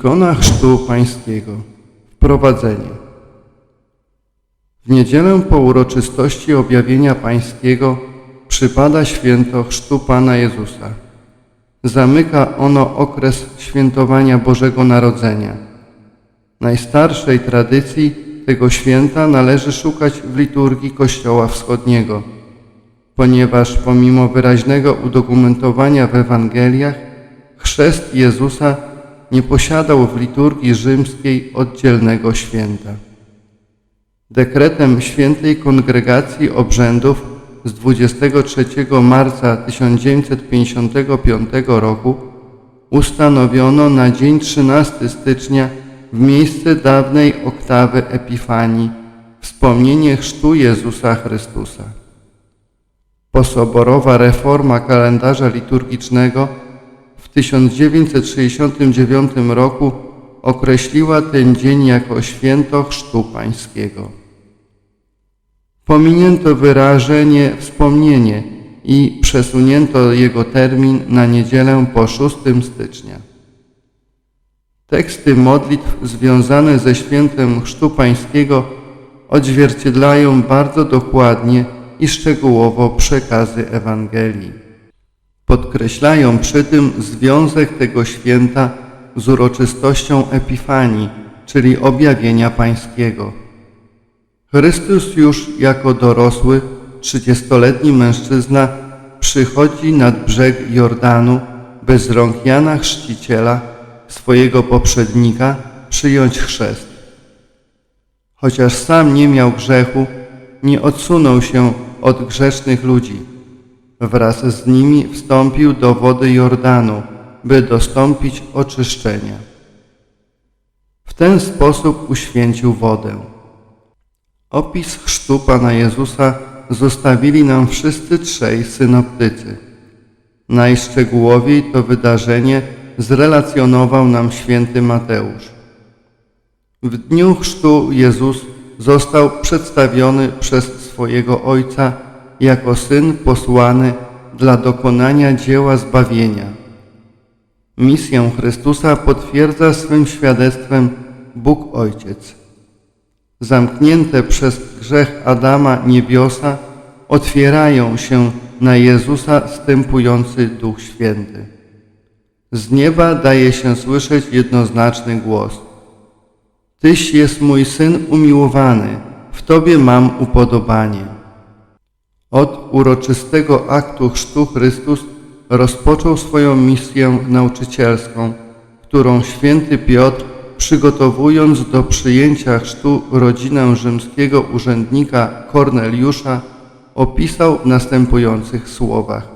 Ikona Chrztu Pańskiego. Wprowadzenie. W niedzielę po uroczystości objawienia Pańskiego przypada święto Chrztu Pana Jezusa. Zamyka ono okres świętowania Bożego Narodzenia. Najstarszej tradycji tego święta należy szukać w liturgii Kościoła Wschodniego, ponieważ pomimo wyraźnego udokumentowania w Ewangeliach, chrzest Jezusa nie posiadał w liturgii rzymskiej oddzielnego święta. Dekretem Świętej Kongregacji Obrzędów z 23 marca 1955 roku ustanowiono na dzień 13 stycznia w miejsce dawnej oktawy Epifanii wspomnienie chrztu Jezusa Chrystusa. Posoborowa reforma kalendarza liturgicznego 1969 roku określiła ten dzień jako święto Chrztu Pańskiego. Pominięto wyrażenie wspomnienie i przesunięto jego termin na niedzielę po 6 stycznia. Teksty modlitw związane ze świętem Chrztu Pańskiego odzwierciedlają bardzo dokładnie i szczegółowo przekazy Ewangelii. Podkreślają przy tym związek tego święta z uroczystością Epifanii, czyli objawienia Pańskiego. Chrystus już jako dorosły, trzydziestoletni mężczyzna przychodzi nad brzeg Jordanu bez rąk Jana Chrzciciela, swojego poprzednika, przyjąć chrzest. Chociaż sam nie miał grzechu, nie odsunął się od grzesznych ludzi. Wraz z nimi wstąpił do wody Jordanu, by dostąpić oczyszczenia. W ten sposób uświęcił wodę. Opis chrztu Pana Jezusa zostawili nam wszyscy trzej synoptycy. Najszczegółowiej to wydarzenie zrelacjonował nam święty Mateusz. W dniu chrztu Jezus został przedstawiony przez swojego Ojca jako Syn posłany dla dokonania dzieła zbawienia. Misję Chrystusa potwierdza swym świadectwem Bóg Ojciec. Zamknięte przez grzech Adama niebiosa otwierają się na Jezusa stępujący Duch Święty. Z nieba daje się słyszeć jednoznaczny głos. Tyś jest mój Syn umiłowany, w Tobie mam upodobanie. Od uroczystego aktu chrztu Chrystus rozpoczął swoją misję nauczycielską, którą święty Piotr, przygotowując do przyjęcia chrztu rodzinę rzymskiego urzędnika Korneliusza, opisał w następujących słowach.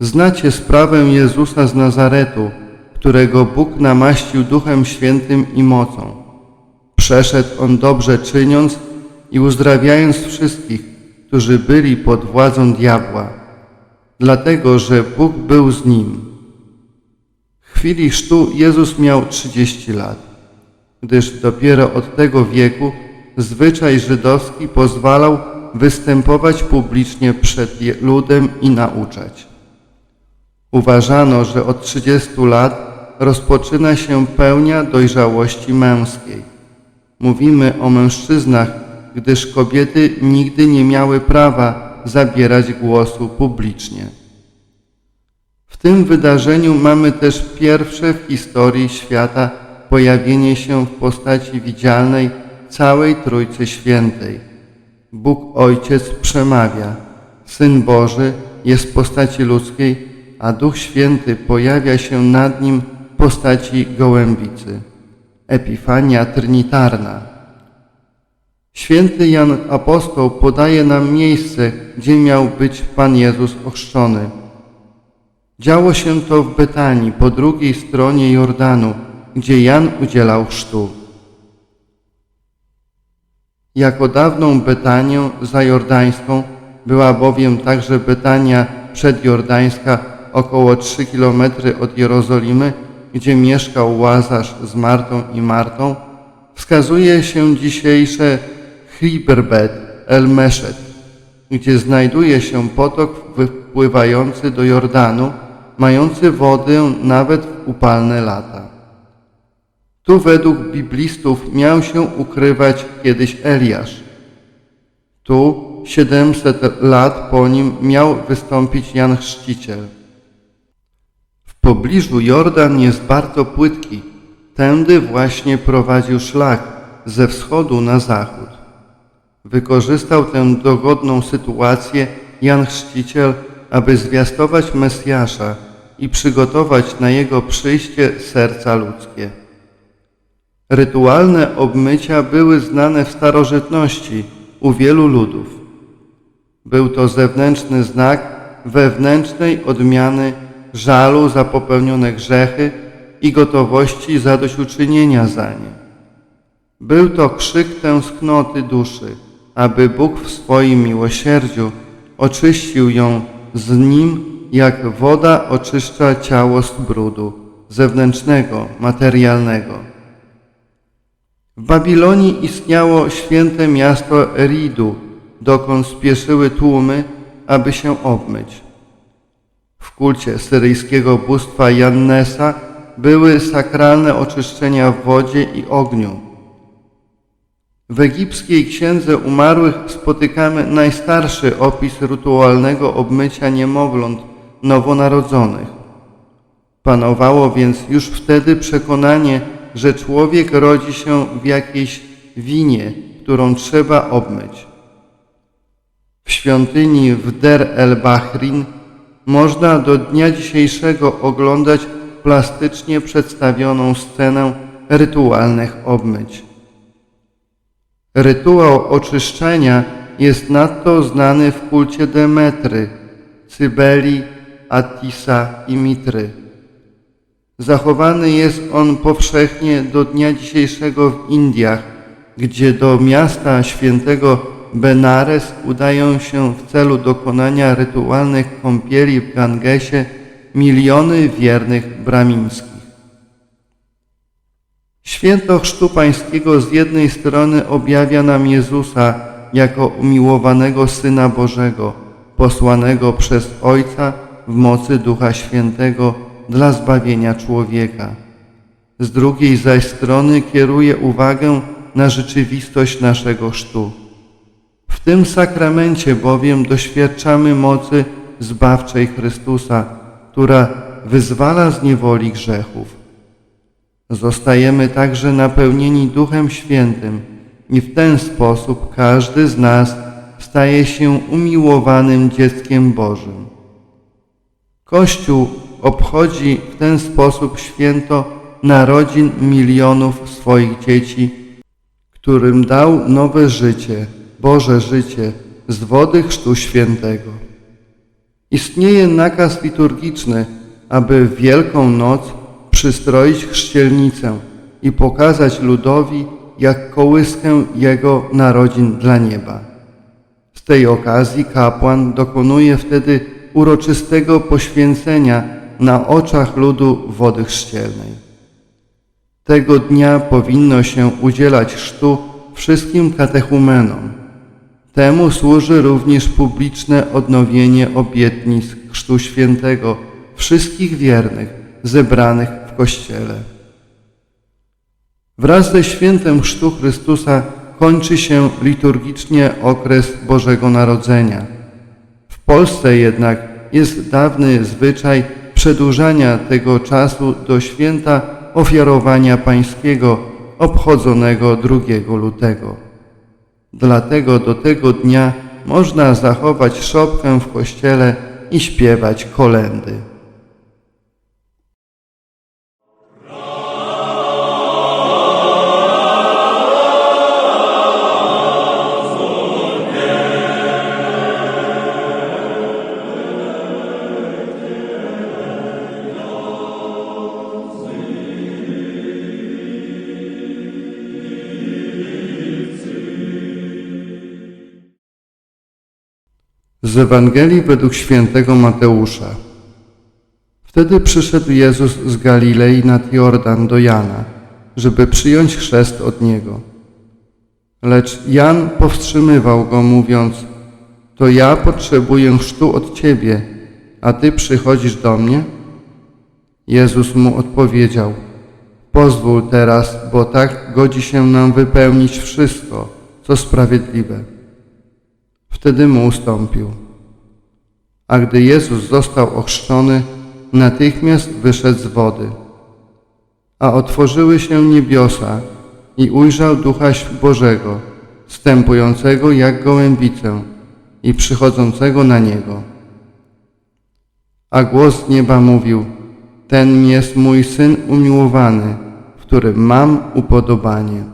Znacie sprawę Jezusa z Nazaretu, którego Bóg namaścił Duchem Świętym i mocą. Przeszedł On dobrze czyniąc i uzdrawiając wszystkich, którzy byli pod władzą diabła, dlatego że Bóg był z nim. W chwili chrztu Jezus miał 30 lat, gdyż dopiero od tego wieku zwyczaj żydowski pozwalał występować publicznie przed ludem i nauczać. Uważano, że od 30 lat rozpoczyna się pełnia dojrzałości męskiej. Mówimy o mężczyznach, gdyż kobiety nigdy nie miały prawa zabierać głosu publicznie. W tym wydarzeniu mamy też pierwsze w historii świata pojawienie się w postaci widzialnej całej Trójcy Świętej. Bóg Ojciec przemawia, Syn Boży jest w postaci ludzkiej, a Duch Święty pojawia się nad nim w postaci gołębicy. Epifania Trinitarna. Święty Jan Apostoł podaje nam miejsce, gdzie miał być Pan Jezus ochrzczony. Działo się to w Betanii, po drugiej stronie Jordanu, gdzie Jan udzielał chrztu. Jako dawną Betanię zajordańską była bowiem także Betania przedjordańska około 3 kilometry od Jerozolimy, gdzie mieszkał Łazarz z Martą i Martą, wskazuje się dzisiejsze Chiberbet el Meshed, gdzie znajduje się potok wypływający do Jordanu, mający wodę nawet w upalne lata. Tu według biblistów miał się ukrywać kiedyś Eliasz. Tu 700 lat po nim miał wystąpić Jan Chrzciciel. W pobliżu Jordan jest bardzo płytki. Tędy właśnie prowadził szlak ze wschodu na zachód. Wykorzystał tę dogodną sytuację Jan Chrzciciel, aby zwiastować Mesjasza i przygotować na jego przyjście serca ludzkie. Rytualne obmycia były znane w starożytności u wielu ludów. Był to zewnętrzny znak wewnętrznej odmiany żalu za popełnione grzechy i gotowości zadośćuczynienia za nie. Był to krzyk tęsknoty duszy, aby Bóg w swoim miłosierdziu oczyścił ją z nim, jak woda oczyszcza ciało z brudu zewnętrznego, materialnego. W Babilonii istniało święte miasto Eridu, dokąd spieszyły tłumy, aby się obmyć. W kulcie syryjskiego bóstwa Jannesa były sakralne oczyszczenia w wodzie i ogniu. W egipskiej księdze umarłych spotykamy najstarszy opis rytualnego obmycia niemowląt nowonarodzonych. Panowało więc już wtedy przekonanie, że człowiek rodzi się w jakiejś winie, którą trzeba obmyć. W świątyni w Der el Bahrin można do dnia dzisiejszego oglądać plastycznie przedstawioną scenę rytualnych obmyć. Rytuał oczyszczenia jest nadto znany w kulcie Demetry, Cybeli, Atisa i Mitry. Zachowany jest on powszechnie do dnia dzisiejszego w Indiach, gdzie do miasta świętego Benares udają się w celu dokonania rytualnych kąpieli w Gangesie miliony wiernych bramińskich. Święto Chrztu Pańskiego z jednej strony objawia nam Jezusa jako umiłowanego Syna Bożego, posłanego przez Ojca w mocy Ducha Świętego dla zbawienia człowieka. Z drugiej zaś strony kieruje uwagę na rzeczywistość naszego chrztu. W tym sakramencie bowiem doświadczamy mocy zbawczej Chrystusa, która wyzwala z niewoli grzechów. Zostajemy także napełnieni Duchem Świętym i w ten sposób każdy z nas staje się umiłowanym dzieckiem Bożym. Kościół obchodzi w ten sposób święto narodzin milionów swoich dzieci, którym dał nowe życie, Boże życie z wody Chrztu Świętego. Istnieje nakaz liturgiczny, aby w Wielką Noc przystroić chrzcielnicę i pokazać ludowi jak kołyskę Jego narodzin dla nieba. Z tej okazji kapłan dokonuje wtedy uroczystego poświęcenia na oczach ludu wody chrzcielnej. Tego dnia powinno się udzielać chrztu wszystkim katechumenom. Temu służy również publiczne odnowienie obietnic Chrztu Świętego wszystkich wiernych zebranych Kościele. Wraz ze świętem Chrztu Chrystusa kończy się liturgicznie okres Bożego Narodzenia. W Polsce jednak jest dawny zwyczaj przedłużania tego czasu do święta ofiarowania pańskiego obchodzonego 2 lutego. Dlatego do tego dnia można zachować szopkę w kościele i śpiewać kolendy. Ewangelii według świętego Mateusza. Wtedy przyszedł Jezus z Galilei nad Jordan do Jana, żeby przyjąć chrzest od niego. Lecz Jan powstrzymywał go, mówiąc, to ja potrzebuję chrztu od Ciebie, a Ty przychodzisz do mnie? Jezus mu odpowiedział, Pozwól teraz, bo tak godzi się nam wypełnić wszystko, co sprawiedliwe. Wtedy mu ustąpił. A gdy Jezus został ochrzczony, natychmiast wyszedł z wody. A otworzyły się niebiosa i ujrzał Ducha Bożego, stępującego jak gołębicę i przychodzącego na niego. A głos z nieba mówił, ten jest mój Syn umiłowany, w którym mam upodobanie.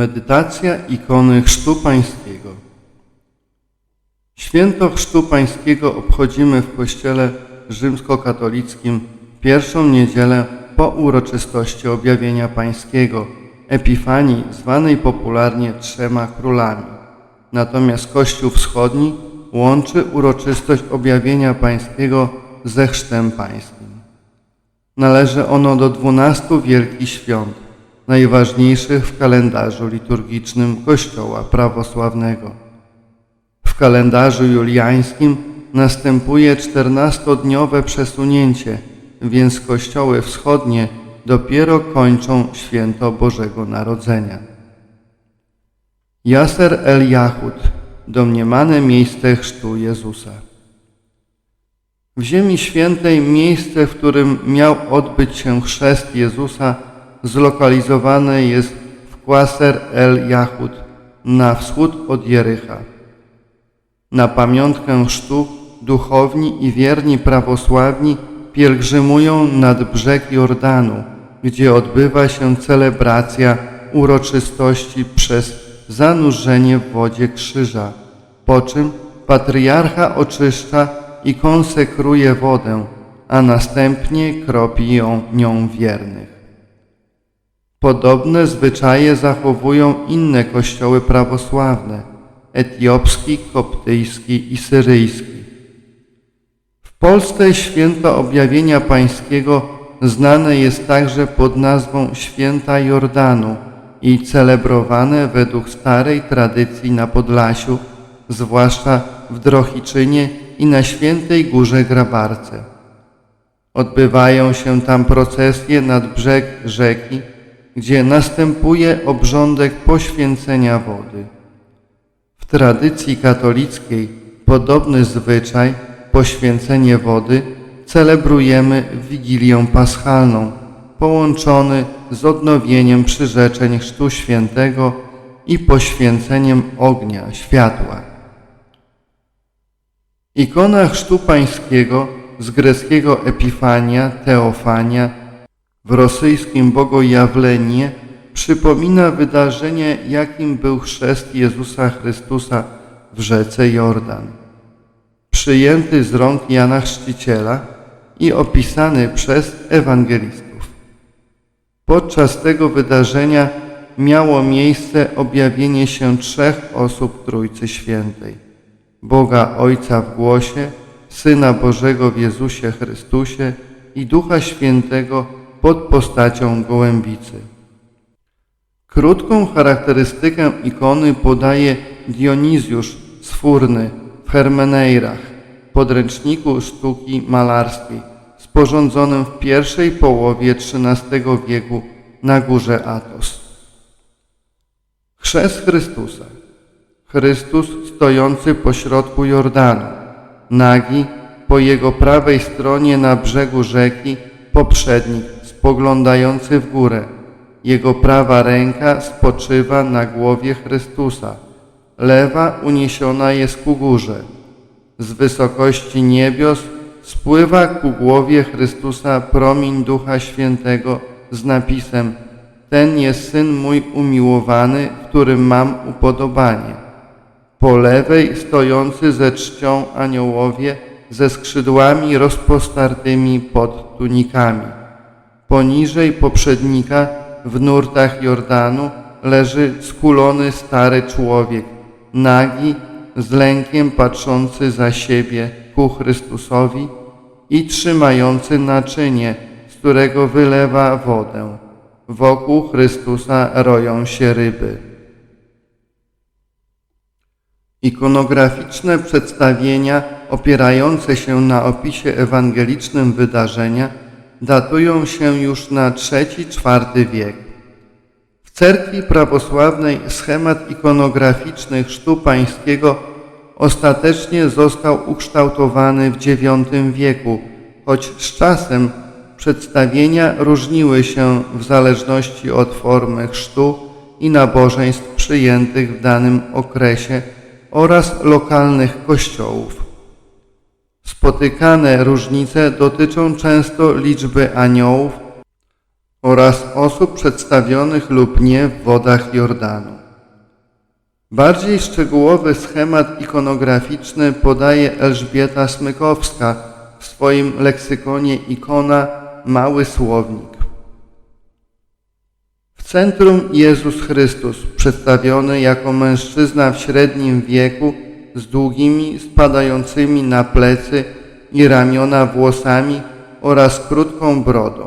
Medytacja ikony Chrztu Pańskiego. Święto Chrztu Pańskiego obchodzimy w Kościele rzymskokatolickim pierwszą niedzielę po uroczystości objawienia Pańskiego, Epifanii, zwanej popularnie Trzema Królami. Natomiast Kościół Wschodni łączy uroczystość objawienia Pańskiego ze Chrztem Pańskim. Należy ono do dwunastu wielkich świąt, najważniejszych w kalendarzu liturgicznym Kościoła prawosławnego. W kalendarzu juliańskim następuje czternastodniowe przesunięcie, więc kościoły wschodnie dopiero kończą święto Bożego Narodzenia. Jaser el Jahud, domniemane miejsce chrztu Jezusa. W Ziemi Świętej miejsce, w którym miał odbyć się chrzest Jezusa, zlokalizowane jest w Quaser el Jahud, na wschód od Jericha. Na pamiątkę chrztu duchowni i wierni prawosławni pielgrzymują nad brzeg Jordanu, gdzie odbywa się celebracja uroczystości przez zanurzenie w wodzie krzyża, po czym patriarcha oczyszcza i konsekruje wodę, a następnie kropi ją nią wiernych. Podobne zwyczaje zachowują inne kościoły prawosławne etiopski, koptyjski i syryjski. W Polsce święto objawienia pańskiego znane jest także pod nazwą Święta Jordanu i celebrowane według starej tradycji na Podlasiu, zwłaszcza w Drohiczynie i na Świętej Górze Grabarce. Odbywają się tam procesje nad brzeg rzeki, gdzie następuje obrządek poświęcenia wody. W tradycji katolickiej podobny zwyczaj, poświęcenie wody, celebrujemy w Wigilię Paschalną, połączony z odnowieniem przyrzeczeń Chrztu Świętego i poświęceniem ognia, światła. Ikona Chrztu Pańskiego z greckiego Epifania, Teofania, w rosyjskim bogojawlenie przypomina wydarzenie, jakim był chrzest Jezusa Chrystusa w rzece Jordan. przyjęty z rąk Jana Chrzciciela i opisany przez ewangelistów. Podczas tego wydarzenia miało miejsce objawienie się trzech osób Trójcy Świętej. Boga Ojca w głosie, Syna Bożego w Jezusie Chrystusie i Ducha Świętego pod postacią gołębicy. Krótką charakterystykę ikony podaje Dionizjusz z Furny w Hermeneirach, podręczniku sztuki malarskiej, sporządzonym w pierwszej połowie XIII wieku na górze Atos. Chrzest Chrystusa. Chrystus stojący pośrodku Jordanu, nagi po jego prawej stronie na brzegu rzeki, poprzednik spoglądający w górę. Jego prawa ręka spoczywa na głowie Chrystusa, lewa uniesiona jest ku górze. Z wysokości niebios spływa ku głowie Chrystusa promień Ducha Świętego z napisem Ten jest Syn mój umiłowany, w którym mam upodobanie. Po lewej stojący ze czcią aniołowie ze skrzydłami rozpostartymi pod tunikami. Poniżej poprzednika w nurtach Jordanu leży skulony stary człowiek, nagi, z lękiem patrzący za siebie ku Chrystusowi i trzymający naczynie, z którego wylewa wodę. Wokół Chrystusa roją się ryby. Ikonograficzne przedstawienia opierające się na opisie ewangelicznym wydarzenia datują się już na III-IV wiek. W cerkwi prawosławnej schemat ikonograficzny chrztu pańskiego ostatecznie został ukształtowany w IX wieku, choć z czasem przedstawienia różniły się w zależności od formy chrztu i nabożeństw przyjętych w danym okresie oraz lokalnych kościołów. Spotykane różnice dotyczą często liczby aniołów oraz osób przedstawionych lub nie w wodach Jordanu. Bardziej szczegółowy schemat ikonograficzny podaje Elżbieta Smykowska w swoim leksykonie ikona Mały Słownik. W centrum Jezus Chrystus, przedstawiony jako mężczyzna w średnim wieku z długimi, spadającymi na plecy i ramiona włosami oraz krótką brodą.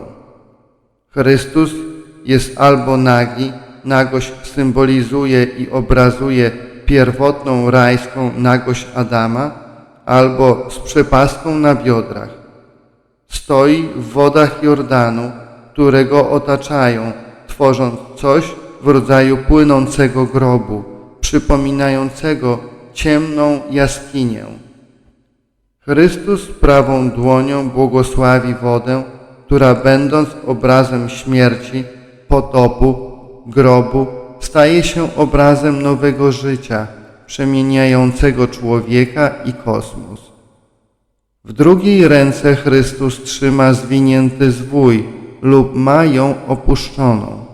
Chrystus jest albo nagi, nagość symbolizuje i obrazuje pierwotną rajską nagość Adama, albo z przepaską na biodrach. Stoi w wodach Jordanu, które go otaczają, tworząc coś w rodzaju płynącego grobu, przypominającego ciemną jaskinię. Chrystus prawą dłonią błogosławi wodę, która będąc obrazem śmierci, potopu, grobu, staje się obrazem nowego życia, przemieniającego człowieka i kosmos. W drugiej ręce Chrystus trzyma zwinięty zwój lub ma ją opuszczoną.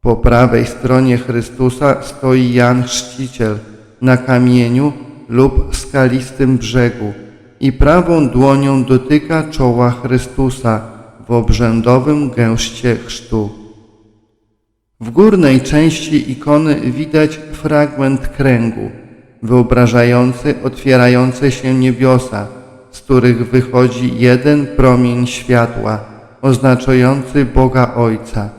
Po prawej stronie Chrystusa stoi Jan Chrzciciel na kamieniu lub skalistym brzegu i prawą dłonią dotyka czoła Chrystusa w obrzędowym gęście chrztu. W górnej części ikony widać fragment kręgu, wyobrażający otwierające się niebiosa, z których wychodzi jeden promień światła, oznaczający Boga Ojca,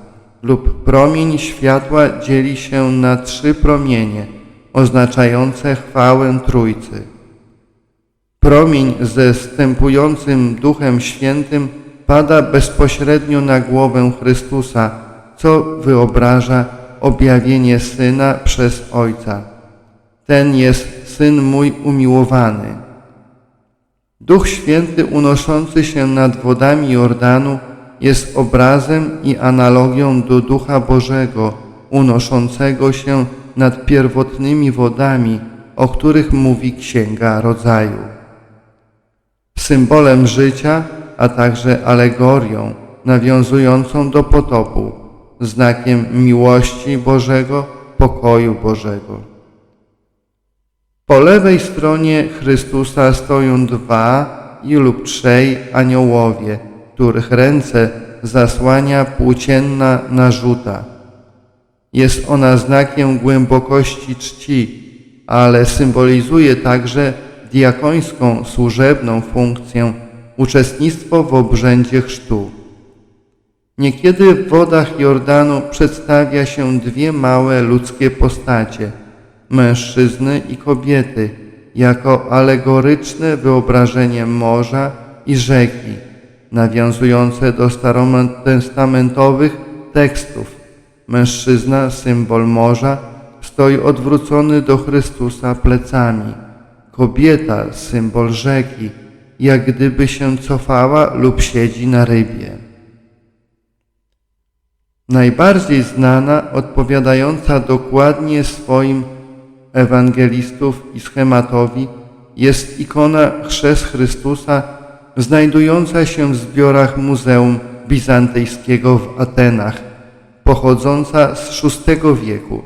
lub promień światła dzieli się na trzy promienie, oznaczające chwałę Trójcy. Promień ze stępującym Duchem Świętym pada bezpośrednio na głowę Chrystusa, co wyobraża objawienie Syna przez Ojca. Ten jest Syn mój umiłowany. Duch Święty unoszący się nad wodami Jordanu jest obrazem i analogią do Ducha Bożego unoszącego się nad pierwotnymi wodami, o których mówi Księga Rodzaju. Symbolem życia, a także alegorią nawiązującą do potopu, znakiem miłości Bożego, pokoju Bożego. Po lewej stronie Chrystusa stoją dwa i lub trzej aniołowie, których ręce zasłania płócienna narzuta. Jest ona znakiem głębokości czci, ale symbolizuje także diakońską służebną funkcję, uczestnictwo w obrzędzie chrztu. Niekiedy w wodach Jordanu przedstawia się dwie małe ludzkie postacie, mężczyzny i kobiety, jako alegoryczne wyobrażenie morza i rzeki, nawiązujące do starotestamentowych tekstów. Mężczyzna, symbol morza, stoi odwrócony do Chrystusa plecami. Kobieta, symbol rzeki, jak gdyby się cofała lub siedzi na rybie. Najbardziej znana, odpowiadająca dokładnie swoim ewangelistów i schematowi, jest ikona Chrzest Chrystusa, znajdująca się w zbiorach Muzeum Bizantyjskiego w Atenach, pochodząca z VI wieku.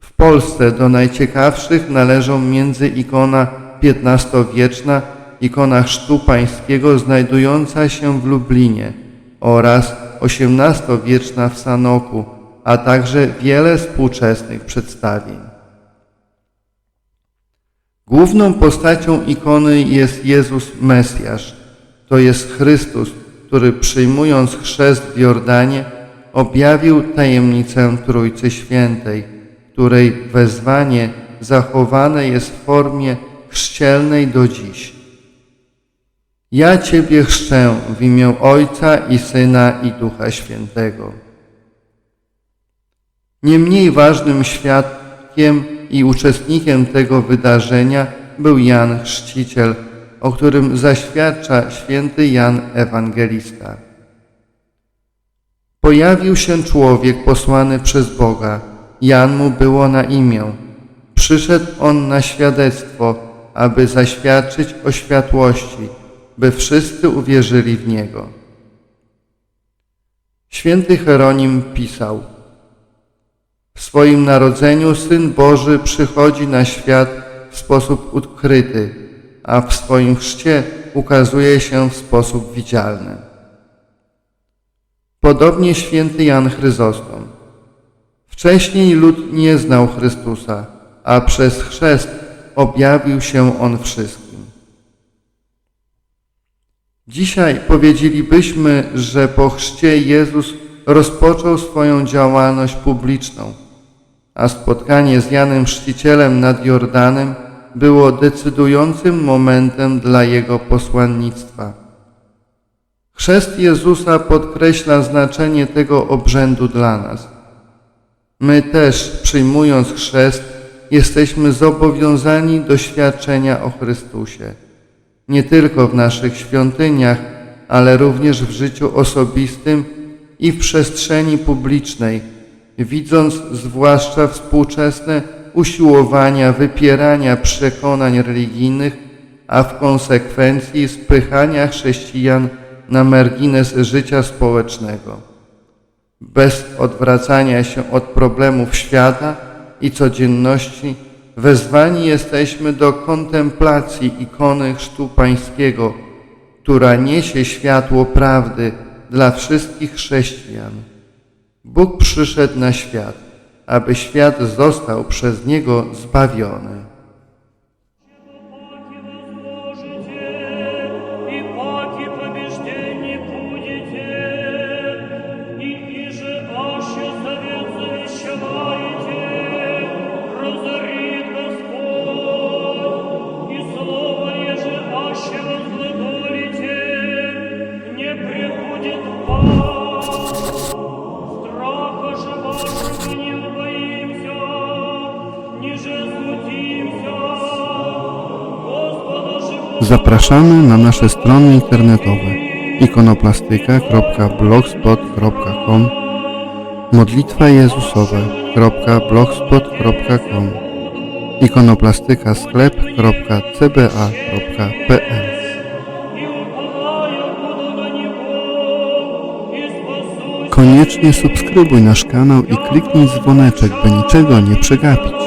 W Polsce do najciekawszych należą między ikona XV-wieczna, ikona Chrztu Pańskiego znajdująca się w Lublinie oraz XVIII-wieczna w Sanoku, a także wiele współczesnych przedstawień. Główną postacią ikony jest Jezus Mesjasz, to jest Chrystus, który przyjmując chrzest w Jordanie objawił tajemnicę Trójcy Świętej, której wezwanie zachowane jest w formie chrzcielnej do dziś. Ja Ciebie chrzczę w imię Ojca i Syna i Ducha Świętego. Nie mniej ważnym świadkiem i uczestnikiem tego wydarzenia był Jan Chrzciciel, o którym zaświadcza święty Jan Ewangelista. Pojawił się człowiek posłany przez Boga. Jan mu było na imię. Przyszedł on na świadectwo, aby zaświadczyć o światłości, by wszyscy uwierzyli w Niego. Święty Heronim pisał W swoim narodzeniu Syn Boży przychodzi na świat w sposób ukryty, a w swoim chrzcie ukazuje się w sposób widzialny. Podobnie święty Jan Chryzostom. Wcześniej lud nie znał Chrystusa, a przez chrzest objawił się On wszystkim. Dzisiaj powiedzielibyśmy, że po chrzcie Jezus rozpoczął swoją działalność publiczną, a spotkanie z Janem Chrzcicielem nad Jordanem było decydującym momentem dla Jego posłannictwa. Chrzest Jezusa podkreśla znaczenie tego obrzędu dla nas. My też, przyjmując chrzest, jesteśmy zobowiązani do świadczenia o Chrystusie. Nie tylko w naszych świątyniach, ale również w życiu osobistym i w przestrzeni publicznej, widząc zwłaszcza współczesne usiłowania wypierania przekonań religijnych, a w konsekwencji spychania chrześcijan na margines życia społecznego. Bez odwracania się od problemów świata i codzienności, wezwani jesteśmy do kontemplacji ikony Chrztu Pańskiego, która niesie światło prawdy dla wszystkich chrześcijan. Bóg przyszedł na świat, aby świat został przez Niego zbawiony. Zapraszamy na nasze strony internetowe ikonoplastyka.blogspot.com modlitwajezusowa.blogspot.com ikonoplastikasklep.cba.pl Koniecznie subskrybuj nasz kanał i kliknij dzwoneczek, by niczego nie przegapić.